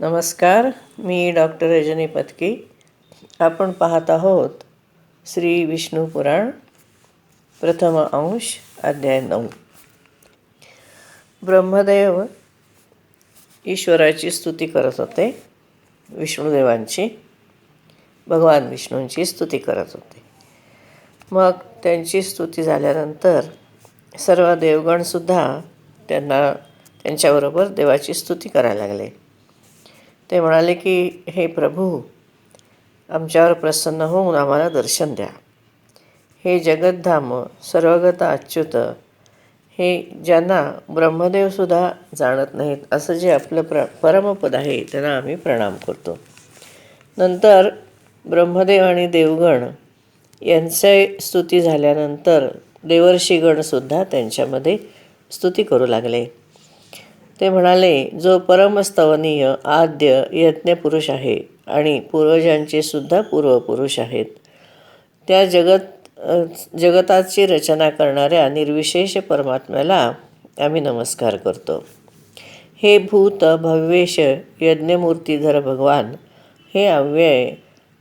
नमस्कार मी डॉक्टर रजनी पत्की आपण पाहत आहोत श्री विष्णू पुराण प्रथम अंश अध्याय नऊ. ब्रह्मदेव ईश्वराची स्तुती करत होते विष्णुदेवांची भगवान विष्णूंची स्तुती करत होते. मग त्यांची स्तुती झाल्यानंतर सर्व देवगणसुद्धा त्यांना त्यांच्याबरोबर देवाची स्तुती करायला लागले. ते म्हणाले की हे प्रभू आमच्यावर प्रसन्न होऊन आम्हाला दर्शन द्या. हे जगद्धाम सर्वगत अच्युत हे ज्यांना ब्रह्मदेवसुद्धा जाणत नाहीत असं जे आपलं प्र परमपद आहे त्यांना आम्ही प्रणाम करतो. नंतर ब्रह्मदेव आणि देवगण यांचे स्तुती झाल्यानंतर देवर्षीगणसुद्धा त्यांच्यामध्ये स्तुती करू लागले. ते म्हणाले जो परमस्तवनीय आद्य यज्ञपुरुष आहे आणि पूर्वजांचे सुद्धा पूर्वपुरुष आहेत. त्या जगत जगताची रचना करणाऱ्या निर्विशेष परमात्म्याला आम्ही नमस्कार करतो. हे भूत भव्येश यज्ञमूर्तीधर भगवान हे अव्यय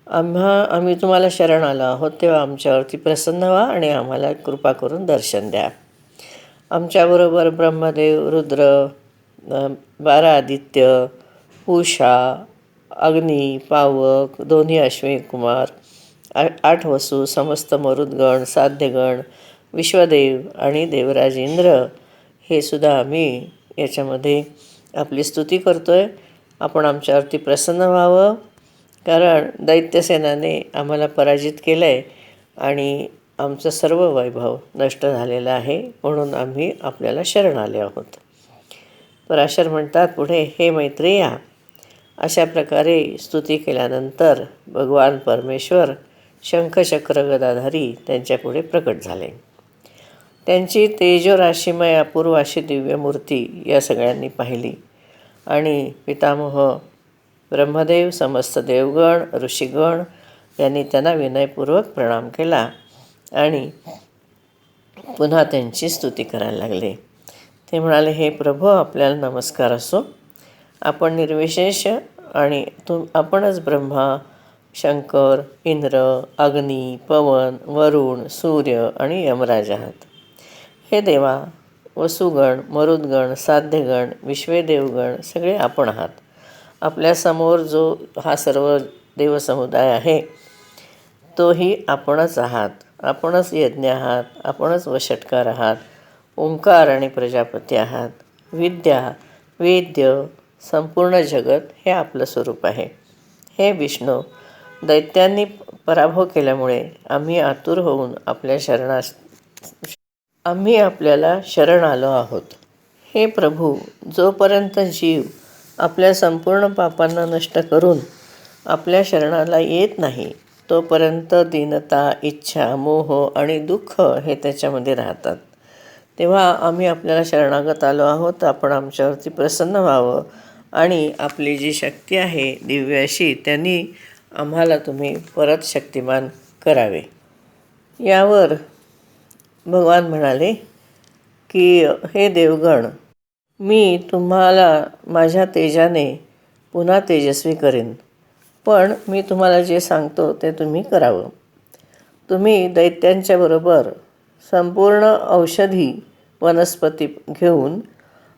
आम्हा आम्ही तुम्हाला शरण आलो आहोत तेव्हा आमच्यावरती प्रसन्न व्हा आणि आम्हाला कृपा करून दर्शन द्या. आमच्याबरोबर ब्रह्मदेव रुद्र बारादित्य बारा आदित्य उषा अग्नी पावक दोन्ही अश्विनी कुमार आ आठ वसू समस्त मरुदगण साध्यगण विश्वदेव आणि देवराज इंद्र हे सुद्धा आम्ही याच्यामध्ये आपली स्तुती करतो आहे आपण आमच्यावरती प्रसन्न व्हावं कारण दैत्यसेनाने आम्हाला पराजित केलं आहे आणि आमचं सर्व वैभव नष्ट झालेलं आहे म्हणून आम्ही आपल्याला शरण आले आहोत. पराशर म्हणतात पुढे हे मैत्रिया अशा प्रकारे स्तुती केल्यानंतर भगवान परमेश्वर शंखचक्र गदाधारी त्यांच्यापुढे प्रकट झाले. त्यांची तेजोराशीमय अपूर्व अशी दिव्य मूर्ती या सगळ्यांनी पाहिली आणि पितामह ब्रह्मदेव समस्त देवगण ऋषीगण यांनी त्यांना विनयपूर्वक प्रणाम केला आणि पुन्हा त्यांची स्तुती करायला लागले. ते म्हणाले हे प्रभू आपल्याला नमस्कार असो. आपण निर्विशेष आणि तुम आपणच ब्रह्मा शंकर इंद्र अग्नी पवन वरुण सूर्य आणि यमराज आहात. हे देवा वसुगण मरुदगण साध्यगण विश्वेदेवगण सगळे आपण आहात. आपल्यासमोर जो हा सर्व देवसमुदाय आहे तोही आपणच आहात. आपणच यज्ञ आहात. आपणच वषटकार आहात. ओंकार आणि प्रजापती आहात. विद्या वेद्य संपूर्ण जगत हे आपलं स्वरूप आहे. हे विष्णू दैत्यांनी पराभव केल्यामुळे आम्ही आतुर होऊन आपल्या शरणास आम्ही आपल्याला शरण आलो आहोत. हे प्रभू जोपर्यंत जीव आपल्या संपूर्ण पापांना नष्ट करून आपल्या शरणाला येत नाही तोपर्यंत दीनता इच्छा मोह आणि दुःख हे त्याच्यामध्ये राहतात. तेव्हा आम्ही आपल्याला शरणागत आलो आहोत. आपण आमच्यावरती प्रसन्न व्हावं. आणि आपली जी शक्ती आहे दिव्य अशी त्यांनी आम्हाला तुम्ही परत शक्तिमान करावे. यावर भगवान म्हणाले की हे देवगण मी तुम्हाला माझ्या तेजाने पुन्हा तेजस्वी करेन. पण मी तुम्हाला जे सांगतो ते तुम्ही करावं. तुम्ही दैत्यांच्या बरोबर संपूर्ण औषधी वनस्पती घेऊन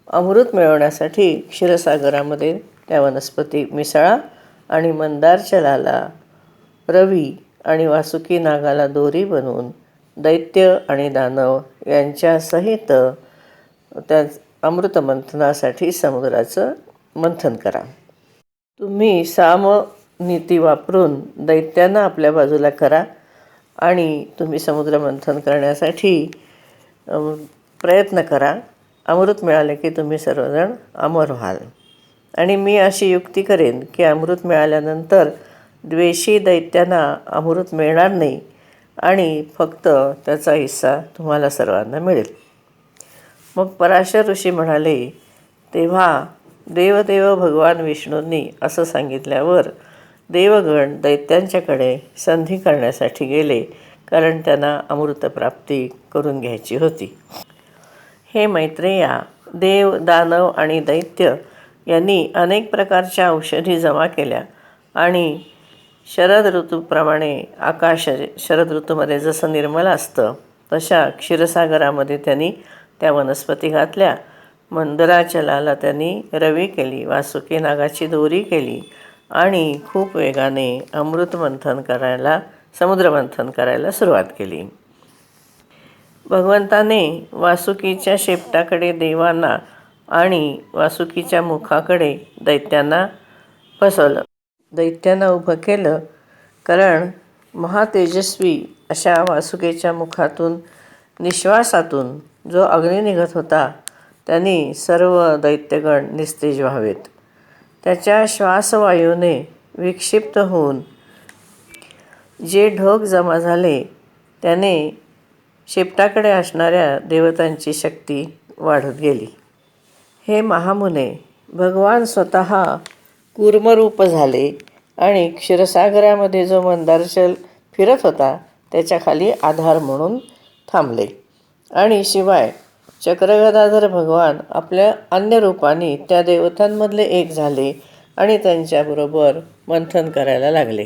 अमृत मिळवण्यासाठी क्षीरसागरामध्ये त्या वनस्पती मिसळा आणि मंदार चलाला रवी आणि वासुकी नागाला दोरी बनवून दैत्य आणि दानव यांच्यासहित त्या अमृतमंथनासाठी समुद्राचं मंथन करा. तुम्ही साम नीती वापरून दैत्यांना आपल्या बाजूला करा. आणि तुम्ही समुद्रमंथन करण्यासाठी प्रयत्न करा. अमृत मिळाले की तुम्ही सर्वजण अमर व्हाल. आणि मी अशी युक्ती करेन की अमृत मिळाल्यानंतर द्वेषी दैत्यांना अमृत मिळणार नाही आणि फक्त त्याचा हिस्सा तुम्हाला सर्वांना मिळेल. मग पराशर ऋषी म्हणाले तेव्हा देवदेव भगवान विष्णूंनी असं सांगितल्यावर देवगण दैत्यांच्याकडे संधी करण्यासाठी गेले कारण त्यांना अमृतप्राप्ती करून घ्यायची होती. हे मैत्रेया देव दानव आणि दैत्य यांनी अनेक प्रकारच्या औषधी जमा केल्या आणि शरद ऋतूप्रमाणे आकाश शरद ऋतूमध्ये जसं निर्मल असतं तशा क्षीरसागरामध्ये त्यांनी त्या वनस्पती घातल्या. मंदराचलाला त्यांनी रवी केली वासुकी नागाची दोरी केली आणि खूप वेगाने अमृतमंथन करायला समुद्रमंथन करायला सुरुवात केली. भगवंताने वासुकीच्या शेपटाकडे देवांना आणि वासुकीच्या मुखाकडे दैत्यांना फसवलं. दैत्यांना उभं केलं कारण महातेजस्वी अशा वासुकीच्या मुखातून निश्वासातून जो अग्नी निघत होता त्यांनी सर्व दैत्यगण निस्तेज व्हावेत. त्याच्या श्वासवायूने विक्षिप्त होऊन जे ढोक जमा झाले त्याने शेपटाकडे असणाऱ्या देवतांची शक्ती वाढत गेली. हे महामुने भगवान स्वतः कूर्मरूप झाले आणि क्षीरसागरामध्ये जो मंदारचल फिरत होता त्याच्याखाली आधार म्हणून थांबले. आणि शिवाय चक्रगदाधर भगवान आपल्या अन्य रूपाने त्या देवतांमधले एक झाले आणि त्यांच्याबरोबर मंथन करायला लागले.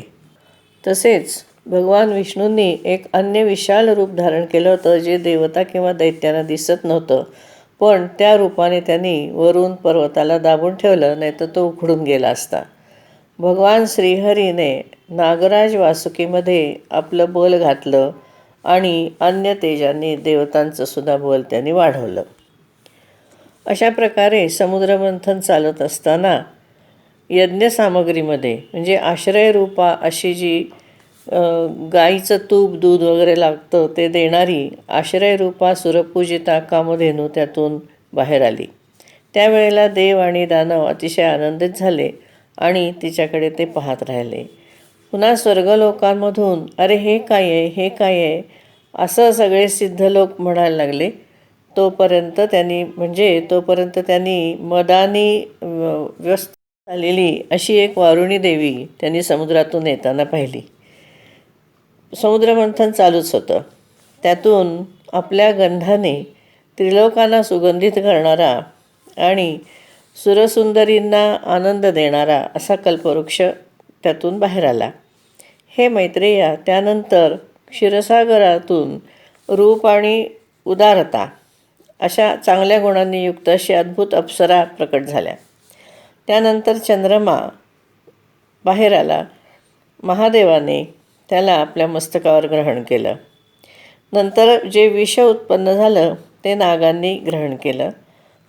तसेच भगवान विष्णूंनी एक अन्य विशाल रूप धारण केलं होतं जे देवता किंवा दैत्यांना दिसत नव्हतं. पण त्या रूपाने त्यांनी वरून पर्वताला दाबून ठेवलं नाही तर तो उखडून गेला असता. भगवान श्रीहरीने नागराज वासुकीमध्ये आपलं बोल घातलं आणि अन्य तेजांनी देवतांचं सुद्धा बोल त्यांनी वाढवलं. अशा प्रकारे समुद्रमंथन चालत असताना यज्ञसामग्रीमध्ये म्हणजे आश्रयरूपा अशी जी गाईचं तूप दूध वगैरे लागतं ते देणारी आश्रयरूपा सुरपूजिता कामधेनू त्यातून बाहेर आली. त्यावेळेला देव आणि दानव अतिशय आनंदित झाले आणि तिच्याकडे ते पाहत राहिले. पुन्हा स्वर्गलोकांमधून अरे हे काय आहे? हे काय आहे? असं सगळे सिद्ध लोक म्हणायला लागले. तोपर्यंत त्यांनी म्हणजे तोपर्यंत त्यांनी मदानी व्यस्त झालेली अशी एक वारुणी देवी त्यांनी समुद्रातून येताना पाहिली. समुद्रमंथन चालूच होतं. त्यातून आपल्या गंधाने त्रिलोकांना सुगंधित करणारा आणि सुरसुंदरींना आनंद देणारा असा कल्पवृक्ष त्यातून बाहेर आला. हे मैत्रेया त्यानंतर क्षीरसागरातून रूप आणि उदारता अशा चांगल्या गुणांनी युक्त अशी अद्भुत अप्सरा प्रकट झाल्या. त्यानंतर चंद्रमा बाहेर आला. महादेवाने त्याला आपल्या मस्तकावर ग्रहण केलं. नंतर जे विष उत्पन्न झालं ते नागांनी ग्रहण केलं.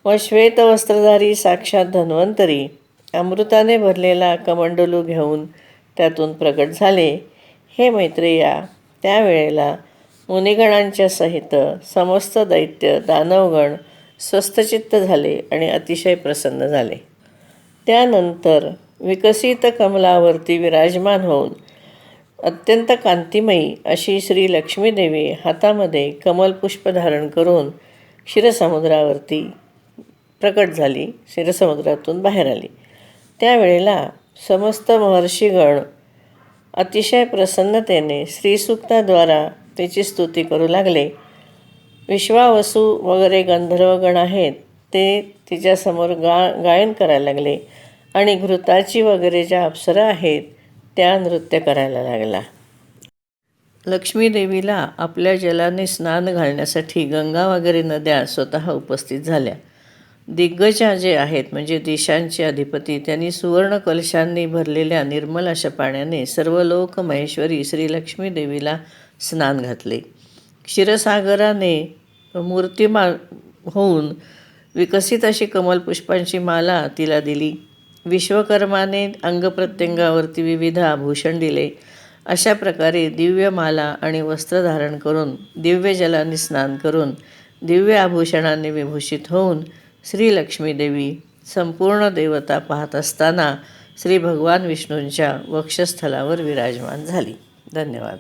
व श्वेत वस्त्रधारी साक्षात धन्वंतरी अमृताने भरलेला कमंडलू घेऊन त्यातून प्रकट झाले. हे मैत्रेया त्यावेळेला मुनिगणांच्या सहित समस्त दैत्य दानवगण स्वस्थचित्त झाले आणि अतिशय प्रसन्न झाले. त्यानंतर विकसित कमलावरती विराजमान होऊन अत्यंत कांतिमयी अशी श्री लक्ष्मीदेवी हातामध्ये कमलपुष्प धारण करून क्षीरसमुद्रावरती प्रकट झाली क्षीरसमुद्रातून बाहेर आली. त्यावेळेला समस्त महर्षीगण अतिशय प्रसन्नतेने श्रीसूक्ताद्वारा तिची स्तुती करू लागले. विश्वावसू वगैरे गंधर्वगण आहेत ते तिच्यासमोर गा गायन करायला लागले आणि घृताची वगैरे ज्या अप्सरा आहेत त्या नृत्य करायला लागला. लक्ष्मीदेवीला आपल्या जलाने स्नान घालण्यासाठी गंगा वगैरे नद्या स्वतः उपस्थित झाल्या. दिग्गजा जे आहेत म्हणजे देशांचे अधिपती त्यांनी सुवर्ण कलशांनी भरलेल्या निर्मल अशा पाण्याने सर्व लोक महेश्वरी श्री लक्ष्मी देवीला स्नान घातले. क्षीरसागराने मूर्तिमा होऊन विकसित अशी कमलपुष्पांची माला तिला दिली. विश्वकर्माने अंगप्रत्यंगावरती विविध आभूषण दिले. अशा प्रकारे दिव्य माला आणि वस्त्र धारण करून दिव्य जलाने स्नान करून दिव्य आभूषणांनी विभूषित होऊन श्री लक्ष्मीदेवी संपूर्ण देवता पाहत असताना श्री भगवान विष्णूंच्या वक्षस्थलावर विराजमान झाली. धन्यवाद.